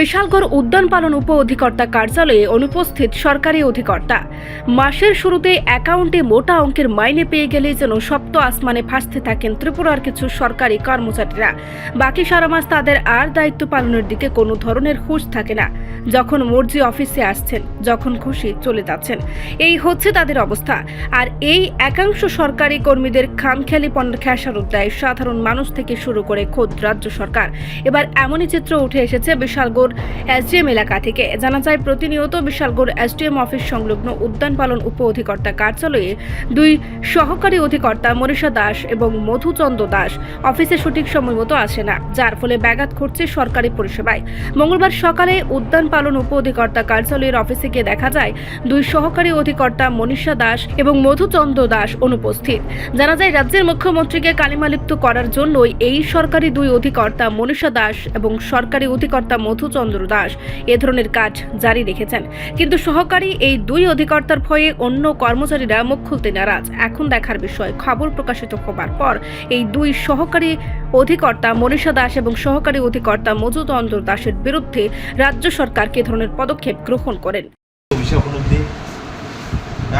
বিশালগড় উদ্যান পালন উপ অধিকর্তা কার্যালয়ে অনুপস্থিত সরকারি অধিকর্তা। মাসের শুরুতে অ্যাকাউন্টে মোটা অঙ্কের মাইনে পেয়ে গেলে যেন সপ্ত আসমানে ভাসতে থাকেন ত্রিপুরার কিছু সরকারি কর্মচারীরা। বাকি সারা মাস তাদের আর দায়িত্ব পালনের দিকে কোনো ধরনের হুঁশ থাকে না। যখন মর্জি অফিসে আসছেন, যখন খুশি চলে যাচ্ছেন। এই হচ্ছে তাদের অবস্থা। আর এই একাংশ সরকারি কর্মীদের খামখেয়ালি পণ্যের খেসারত দেয় সাধারণ মানুষ থেকে শুরু করে খোদ রাজ্য সরকার। এবার এমনই চিত্র উঠে এসেছে বিশালগড় এসডিএম এলাকা থেকে। জানা যায়, প্রতিনিয়ত বিশালগড় এসডিএম অফিস সংলগ্ন উদ্যান পালন উপ অধিকর্তা কার্যালয়ে দুই সহকারী অধিকর্তা মনীষা দাস এবং মধুচন্দ্র দাস অফিসে সঠিক সময় মতো আসে না, যার ফলে ব্যাঘাত ঘটছে সরকারি পরিষেবায়। মঙ্গলবার সকালে উদ্যান পালন উপ অধিকর্তা কার্যালয়ের অফিসে গিয়ে দেখা যায়, দুই সহকারী অধিকর্তা মনীষা দাস এবং মধুচন্দ্র দাস অনুপস্থিত। জানা যায়, রাজ্যের মুখ্যমন্ত্রীকে কালিমালিপ্ত করার জন্যই এই সরকারি দুই অধিকর্তা মনীষা দাস এবং সরকারি অধিকর্তা মধুচন্দ্র দাস। এ ধরনের কাজ জারি রেখেছেন। কিন্তু সহকারী এই দুই অধিকর্তার ভয়ে অন্য কর্মচারীরা মুখ খুলতে নারাজ। এখন দেখার বিষয় খবর প্রকাশিত হবার পর এই দুই সহকারী অধিকর্তা মনীষা দাস এবং সহকারী অধিকর্তা মধুচন্দ্র দাসের বিরুদ্ধে রাজ্য সরকার কে ধরনের পদক্ষেপ গ্রহণ করেন।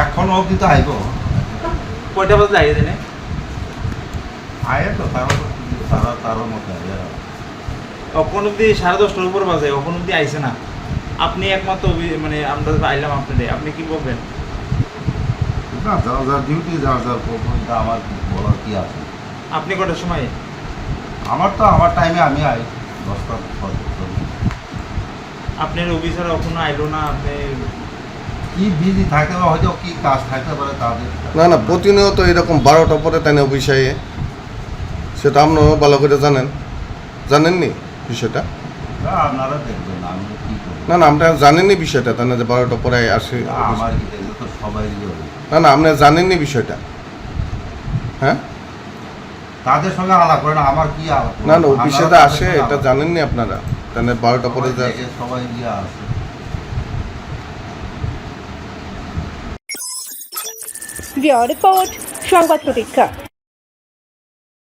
এখন অবধি তো আইব। কয়টা বাজে আইয়ে দেনে? আয়ে তো তারা তো তারা তারার মধ্যে আইয়ে অখন অবধি সাড়ে দশটার উপর বাজে অখন অবধি আইসে না। আপনি একমাত্র মানে আমরা আইলাম আপনাদের আপনি কি বলবেন? না যার যার ডিউটি যার যার কর্তব্য আমার বলার কি আছে? আপনি কটার সময়? আমার তো আমার টাইমে আমি আই দশটা আপনার অফিসার এখনও আইলো না? আপনি কি বিজি হয়তো কি কাজ থাকতে পারে তাদের না না প্রতিনিয়ত এরকম বারোটা পরে তাই বিষয়ে সেটা আপনারা ভালো করে জানেন। জানেননি? বিষয়টা? না, আপনারা দেখবেন আমি কি না না আপনারা জানেননি বিষয়টা তাই না যে বারোটা পরে আসে না, আমার কি দেখলে তো সবাই না না আপনারা জানেননি বিষয়টা। হ্যাঁ? তাদের সঙ্গে আলাপ করে না আমার কি আলাপ না না বিষয়টা আসে এটা জানেননি আপনারা। তাই না বারোটা পরে সবাই সবাই গিয়ে আসে। রিপোর্ট সংবাদ প্রতীক্ষা।